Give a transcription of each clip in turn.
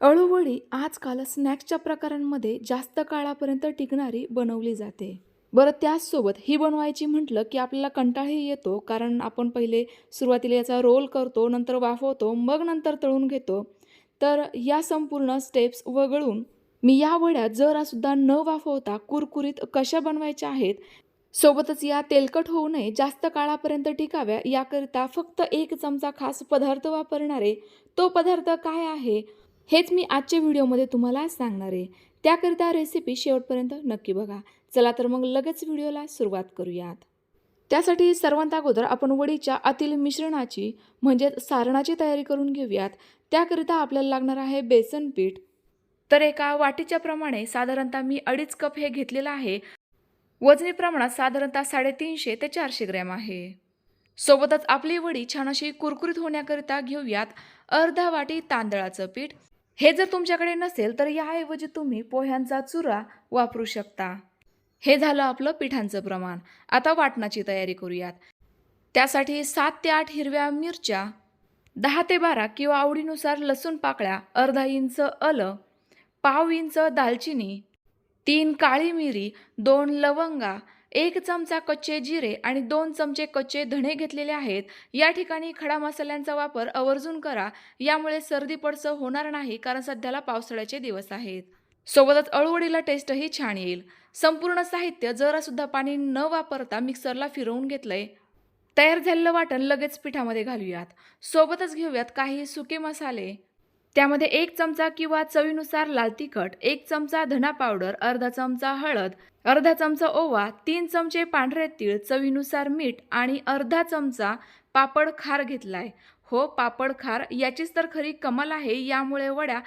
अळूवडी आजकाल स्नॅक्सच्या प्रकारांमध्ये जास्त काळापर्यंत टिकणारी बनवली जाते. बरं त्याचसोबत ही बनवायची म्हटलं की आपल्याला कंटाळही येतो कारण आपण पहिले सुरुवातीला याचा रोल करतो नंतर वाफवतो मग नंतर तळून घेतो. तर या संपूर्ण स्टेप्स वगळून मी या वड्या जरासुद्धा न वाफवता कुरकुरीत कशा बनवायच्या आहेत सोबतच या तेलकट होऊ नये जास्त काळापर्यंत टिकाव्या याकरिता फक्त एक चमचा खास पदार्थ वापरणारे तो पदार्थ काय आहे? हेच मी आजच्या व्हिडिओमध्ये तुम्हाला सांगणार आहे. त्याकरिता रेसिपी शेवटपर्यंत नक्की बघा. चला तर मग लगेच व्हिडिओला सुरुवात करूयात. त्यासाठी सर्वांत अगोदर आपण वडीच्या आतील मिश्रणाची म्हणजेच सारणाची तयारी करून घेऊयात. त्याकरिता आपल्याला लागणार आहे बेसन पीठ. तर एका वाटीच्या प्रमाणे साधारणतः मी अडीच कप हे घेतलेलं आहे. वजनी प्रमाणात साधारणतः साडेतीनशे ते चारशे ग्रॅम आहे. सोबतच आपली वडी छान अशी कुरकुरीत होण्याकरिता घेऊयात. अर्धा वाटी तांदळाचं पीठ हे जर तुमच्याकडे नसेल तर याऐवजी तुम्ही पोह्यांचा चुरा वापरू शकता. हे झालं आपलं पिठांचं प्रमाण. आता वाटणाची तयारी करूयात. त्यासाठी सात ते आठ हिरव्या मिरच्या दहा ते बारा किंवा आवडीनुसार लसूण पाकळ्या अर्धा इंच अलं पाव इंच दालचिनी तीन काळी मिरी दोन लवंगा एक चमचा कच्चे जिरे आणि दोन चमचे कच्चे धणे घेतलेले आहेत. या ठिकाणी खडा मसाल्यांचा वापर आवर्जून करा. यामुळे सर्दी पडसं होणार नाही कारण सध्याला पावसाळ्याचे दिवस आहेत. सोबतच अळूवडीला टेस्टही छान येईल. संपूर्ण साहित्य जरासुद्धा पाणी न वापरता मिक्सरला फिरवून घेतलंय. तयार झालेलं वाटण लगेच पिठामध्ये घालूयात. सोबतच घेऊयात काही सुके मसाले. त्यामध्ये एक चमचा किंवा चवीनुसार लाल तिखट एक चमचा धना पावडर अर्धा चमचा हळद अर्धा चमचा ओवा तीन चमचे पांढरे तीळ चवीनुसार मीठ आणि अर्धा चमचा पापड खार घेतलाय. हो पापड खार याचीच तर खरी कमाल आहे यामुळे वड्या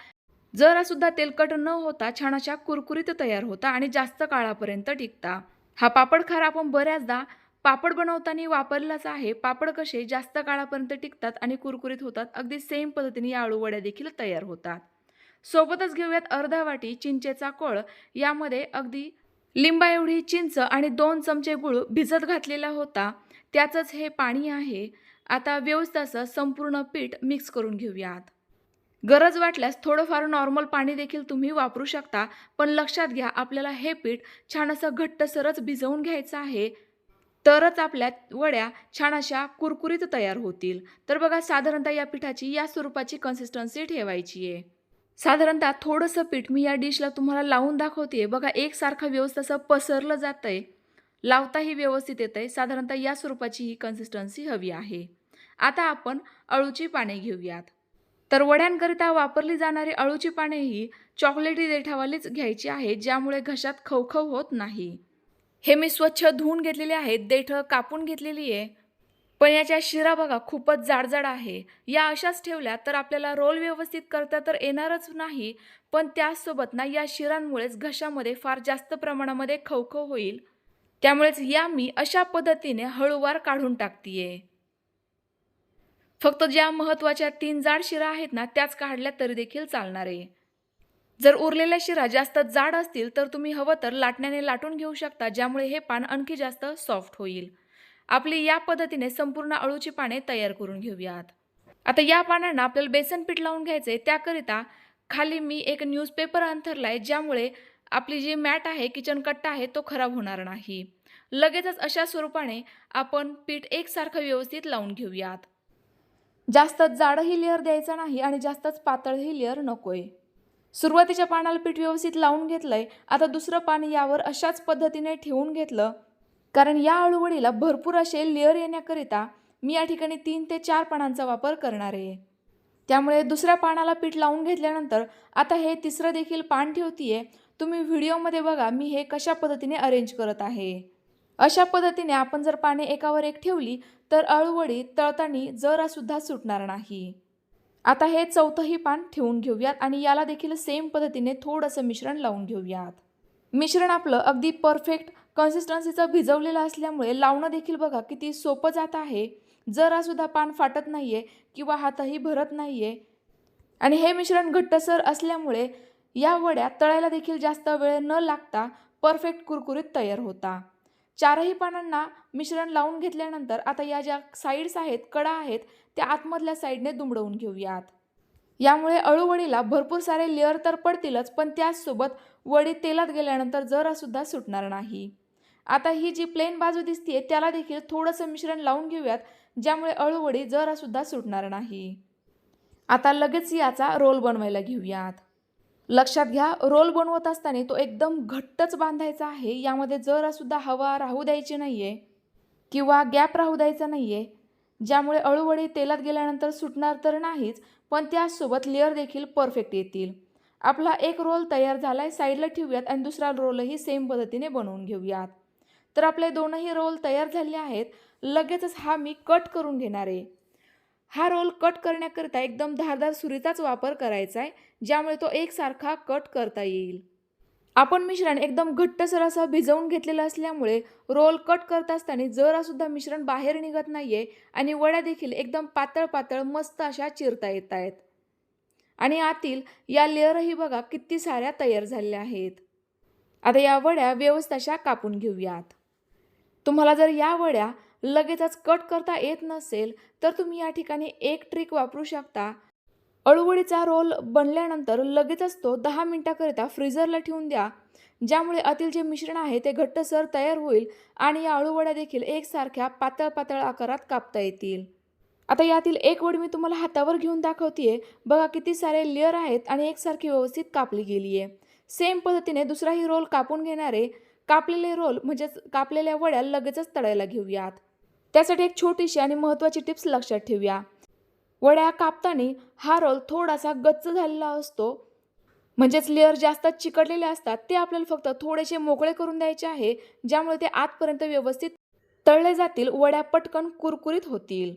जरासुद्धा तेलकट न होता छान अशा कुरकुरीत तयार होता आणि जास्त काळापर्यंत टिकता. हा पापड खार आपण बऱ्याचदा पापड बनवताना वापरलाच आहे. पापड कसे जास्त काळापर्यंत टिकतात आणि कुरकुरीत होतात अगदी सेम पद्धतीने या आळू वड्या देखील तयार होतात. सोबतच घेऊयात अर्धा वाटी चिंचेचा कोळ. यामध्ये अगदी लिंबा एवढी चिंच आणि दोन चमचे गुळ भिजत घातलेला होता. त्याचंच हे पाणी आहे. आता व्यवस्थित असं संपूर्ण पीठ मिक्स करून घेऊयात. गरज वाटल्यास थोडंफार नॉर्मल पाणी देखील तुम्ही वापरू शकता पण लक्षात घ्या आपल्याला हे पीठ छान असं घट्टसरच भिजवून घ्यायचं आहे. तरच आपल्या वड्या छान अशा कुरकुरीत तयार होतील. तर बघा साधारणतः या पिठाची या स्वरूपाची कन्सिस्टन्सी ठेवायची आहे साधारणतः थोडंसं पीठ मी या डिशला तुम्हाला लावून दाखवते बघा एकसारखं व्यवस्थित असं पसरलं जातं आहे लावताही व्यवस्थित येतं आहे साधारणतः या स्वरूपाची ही कन्सिस्टन्सी हवी आहे. आता आपण अळूची पाने घेऊयात. तर वड्यांकरिता वापरली जाणारी अळूची पाने ही चॉकलेटी देठावालीच घ्यायची आहे ज्यामुळे घशात खवखव होत नाही. हे मी स्वच्छ धुवून घेतलेले आहेत. देठं कापून घेतलेली आहे. पण याच्या शिरा बघा खूपच जाडजाड आहे. या अशाच ठेवल्या तर आपल्याला रोल व्यवस्थित करता तर येणारच नाही पण त्याचसोबत ना या शिरांमुळेच घशामध्ये फार जास्त प्रमाणामध्ये खवखव होईल. त्यामुळेच या मी अशा पद्धतीने हळूवार काढून टाकतीये. फक्त ज्या महत्त्वाच्या तीन जाड शिरा आहेत ना त्याच काढल्या तरी देखील चालणार. आहे जर उरलेल्या शिरा जास्त जाड असतील तर तुम्ही हवं तर लाटण्याने लाटून घेऊ शकता ज्यामुळे हे पान आणखी जास्त सॉफ्ट होईल. आपली या पद्धतीने संपूर्ण अळूची पाने तयार करून घेऊयात. आता या पानांना आपल्याला बेसन पीठ लावून घ्यायचे त्याकरिता खाली मी एक न्यूजपेपर अंथरलाय ज्यामुळे आपली जी मॅट आहे किचन कट्टा आहे तो खराब होणार नाही. लगेचच अशा स्वरूपाने आपण पीठ एकसारखं व्यवस्थित लावून घेऊयात. जास्त जाडही लेअर द्यायचा नाही आणि जास्तच पातळही लेअर नकोय. सुरुवातीच्या पानाला पीठ व्यवस्थित लावून घेतलंय. आता दुसरं पान यावर अशाच पद्धतीने ठेवून घेतलं कारण या अळूवडीला भरपूर असे लेअर येण्याकरिता मी या ठिकाणी तीन ते चार पानांचा वापर करणार आहे. त्यामुळे दुसऱ्या पानाला पीठ लावून घेतल्यानंतर आता हे तिसरं देखील पान ठेवतीये. तुम्ही व्हिडिओमध्ये बघा मी हे कशा पद्धतीने अरेंज करत आहे. अशा पद्धतीने आपण जर पाने एकावर एक ठेवली तर अळूवडी तळताना जरासुद्धा सुटणार नाही. आता हे चौथंही पान ठेवून घेऊयात आणि याला देखील सेम पद्धतीने थोडंसं मिश्रण लावून घेऊयात. मिश्रण आपलं अगदी परफेक्ट कन्सिस्टन्सीचं भिजवलेलं असल्यामुळे लावणं देखील बघा किती सोपं जात आहे. जरासुद्धा पान फाटत नाही आहे किंवा हातही भरत नाही आहे आणि हे मिश्रण घट्टसर असल्यामुळे या वड्या तळायला देखील जास्त वेळ न लागता परफेक्ट कुरकुरीत तयार होता. चारही पानांना मिश्रण लावून घेतल्यानंतर आता या ज्या साईड्स आहेत कडा आहेत त्या आतमधल्या साईडने दुमडवून घेऊयात. यामुळे अळूवडीला भरपूर सारे लेअर तर पडतीलच पण त्याचसोबत वडी तेलात गेल्यानंतर जरासुद्धा सुटणार नाही. आता ही जी प्लेन बाजू दिसतीये त्याला देखील थोडंसं मिश्रण लावून घेऊयात ज्यामुळे अळूवडी जरासुद्धा सुटणार नाही. आता लगेच याचा रोल बनवायला घेऊयात. लक्षात घ्या रोल बनवत असताना तो एकदम घट्टच बांधायचा आहे यामध्ये जरासुद्धा हवा राहू द्यायची नाही आहे किंवा गॅप राहू द्यायचा नाही आहे ज्यामुळे अळूवडी तेलात गेल्यानंतर सुटणार तर नाहीच पण त्यासोबत लेअर देखील परफेक्ट येतील. आपला एक रोल तयार झाला आहे साईडला ठेवूयात आणि दुसरा रोलही सेम पद्धतीने बनवून घेऊयात. तर आपले दोनही रोल तयार झाले आहेत. लगेचच हा मी कट करून घेणार आहे. हा रोल कट करण्याकरिता एकदम धारदार सुरीचाच वापर करायचा आहे ज्यामुळे तो एकसारखा कट करता येईल. आपण मिश्रण एकदम घट्टसर असं भिजवून घेतलेलं असल्यामुळे रोल कट करत असताना जरासुद्धा मिश्रण बाहेर निघत नाही आहे आणि वड्या देखील एकदम पातळ पातळ मस्त अशा चिरता येत आहेत. आणि आतील या लेअरही बघा किती साऱ्या तयार झालेल्या आहेत. आता या वड्या व्यवस्थित अशा कापून घेऊयात. तुम्हाला जर या वड्या लगेचच कट करता येत नसेल तर तुम्ही या ठिकाणी एक ट्रिक वापरू शकता. अळूवडीचा रोल बनल्यानंतर लगेचच तो दहा मिनटाकरिता फ्रीझरला ठेवून द्या ज्यामुळे आतील जे मिश्रण आहे ते घट्टसर तयार होईल आणि या अळूवड्या देखील एकसारख्या पातळ पातळ आकारात कापता येतील. आता यातील एक वड मी तुम्हाला हातावर घेऊन दाखवतेय. बघा किती सारे लेअर आहेत आणि एकसारखी व्यवस्थित कापली गेली आहे सेम पद्धतीने दुसराही रोल कापून घेणारे कापलेले रोल म्हणजेच कापलेल्या वड्या लगेचच तळायला घेऊयात. त्यासाठी एक छोटीशी आणि महत्त्वाची टिप्स लक्षात ठेवूया. वड्या कापताना हा रोल थोडासा गच्च झालेला असतो. म्हणजेच लेअर जास्त चिकटलेले असतात ते आपल्याला फक्त थोडेसे मोकळे करून द्यायचे आहे ज्यामुळे ते आतपर्यंत व्यवस्थित तळले जातील वड्या पटकन कुरकुरीत होतील.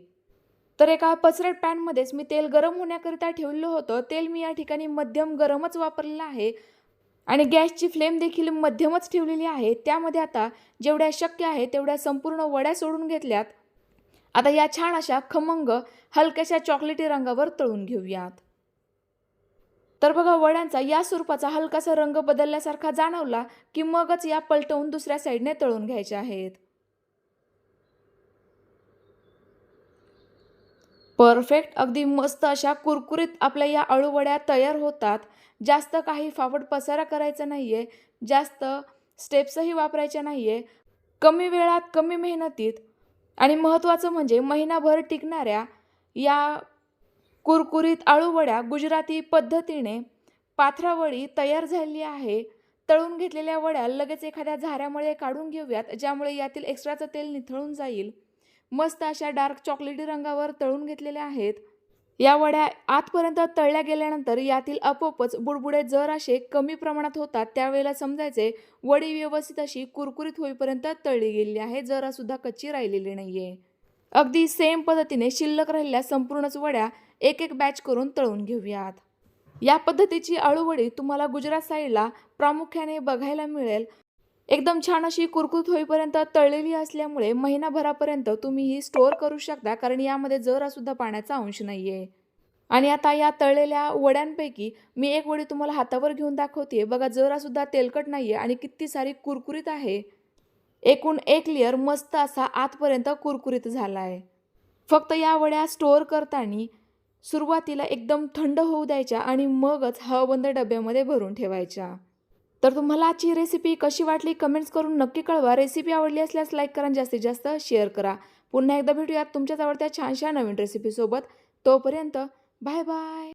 तर एका पसरट पॅनमध्येच मी तेल गरम होण्याकरिता ठेवलेलं होतं. तेल मी या ठिकाणी मध्यम गरमच वापरलेलं आहे आणि गॅसची फ्लेम देखील मध्यमच ठेवलेली आहे. त्यामध्ये आता जेवढ्या शक्य आहे तेवढ्या संपूर्ण वड्या सोडून घेतल्यात. आता या छान अशा खमंग हलक्याशा चॉकलेटी रंगावर तळून घेऊयात. तर बघा वड्यांचा या स्वरूपाचा हलकासा रंग बदलल्यासारखा जाणवला की मगच या पलटवून दुसऱ्या साईडने तळून घ्यायच्या आहेत. परफेक्ट अगदी मस्त अशा कुरकुरीत आपल्या या अळूवड्या तयार होतात. जास्त काही फाफट पसारा करायचा नाही आहे जास्त स्टेप्सही वापरायच्या नाही आहे कमी वेळात कमी मेहनतीत आणि महत्त्वाचं म्हणजे महिनाभर टिकणाऱ्या या कुरकुरीत आळूवड्या गुजराती पद्धतीने पाथरावळी तयार झालेली आहे. तळून घेतलेल्या वड्या लगेच एखाद्या झाऱ्यामुळे काढून घेऊयात ज्यामुळे यातील एक्स्ट्राचं तेल निथळून जाईल. मस्त अशा डार्क चॉकलेटी रंगावर तळून घेतलेल्या आहेत. या वड्या आतपर्यंत तळल्या गेल्यानंतर यातील आपोआपच बुडबुडे जर असे कमी प्रमाणात होतात त्यावेळेला समजायचे वडी व्यवस्थित अशी कुरकुरीत होईपर्यंत तळली गेलेली आहे जरासुद्धा कच्ची राहिलेली नाही आहे अगदी सेम पद्धतीने शिल्लक राहिलेल्या संपूर्णच वड्या एक एक बॅच करून तळून घेऊयात. या पद्धतीची अळूवडी तुम्हाला गुजरात साईडला प्रामुख्याने बघायला मिळेल. एकदम छान अशी कुरकुरीत होईपर्यंत तळलेली असल्यामुळे महिनाभरापर्यंत तुम्ही ही स्टोअर करू शकता कारण यामध्ये जरासुद्धा पाण्याचा अंश नाही आहे आणि आता या तळलेल्या वड्यांपैकी मी एक वडी तुम्हाला हातावर घेऊन दाखवते बघा जरासुद्धा तेलकट नाही आहे आणि किती सारी कुरकुरीत आहे. एकूण एक लेअर मस्त असा आतपर्यंत कुरकुरीत झाला आहे फक्त या वड्या स्टोअर करताना सुरुवातीला एकदम थंड होऊ द्यायच्या आणि मगच हवाबंद डब्यामध्ये भरून ठेवायच्या. तर तुम्हाला आजची रेसिपी कशी वाटली कमेंट्स करून नक्की कळवा. रेसिपी आवडली असल्यास लाईक करा जास्तीत जास्त शेअर करा. पुन्हा एकदा भेटूयात तुमच्याच आवडत्या छानशा नवीन रेसिपीसोबत तोपर्यंत बाय बाय